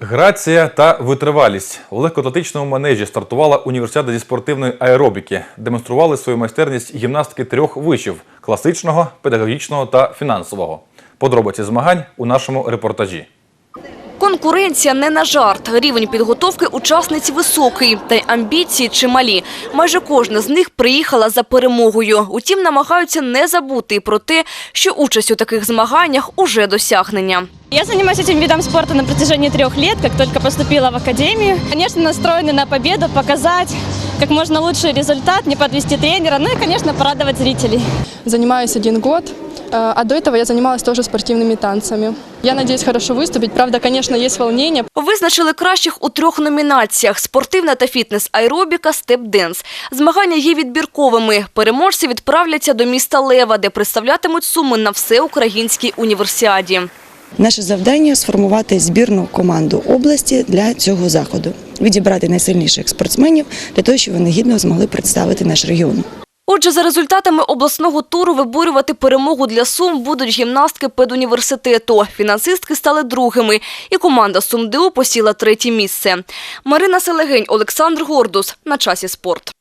Грація та витривалість у легкоатлетичному манежі стартувала універсіада зі спортивної аеробіки. Демонстрували свою майстерність гімнастки трьох вишів класичного, педагогічного та фінансового. Подробиці змагань у нашому репортажі. Конкуренція не на жарт. Рівень підготовки учасниць високий, та й амбіції чималі. Майже кожна з них приїхала за перемогою. Утім, намагаються не забути і про те, що участь у таких змаганнях – уже досягнення. Я занимаюсь этим видом спорта на протяжении трех лет, как только поступила в академию. Конечно, настроены на победу, показать как можно лучший результат, не подвести тренера, ну и, конечно, порадовать зрителей. Занимаюсь один год, э, а до этого я занималась тоже спортивными танцами. Я надеюсь хорошо выступить. Правда, конечно, есть волнение. Визначили кращих у трьох номінаціях – спортивна та фітнес-аеробіка, степ-денс. Змагання є відбірковими. Переможці відправляться до міста Лева, де представлятимуть суми на всеукраїнській універсіаді. Наше завдання сформувати збірну команду області для цього заходу, відібрати найсильніших спортсменів для того, щоб вони гідно змогли представити наш регіон. Отже, за результатами обласного туру виборювати перемогу для Сум будуть гімнастки педуніверситету. Фінансистки стали другими, і команда СумДУ посіла третє місце. Марина Селегень, Олександр Гордус. На часі спорт.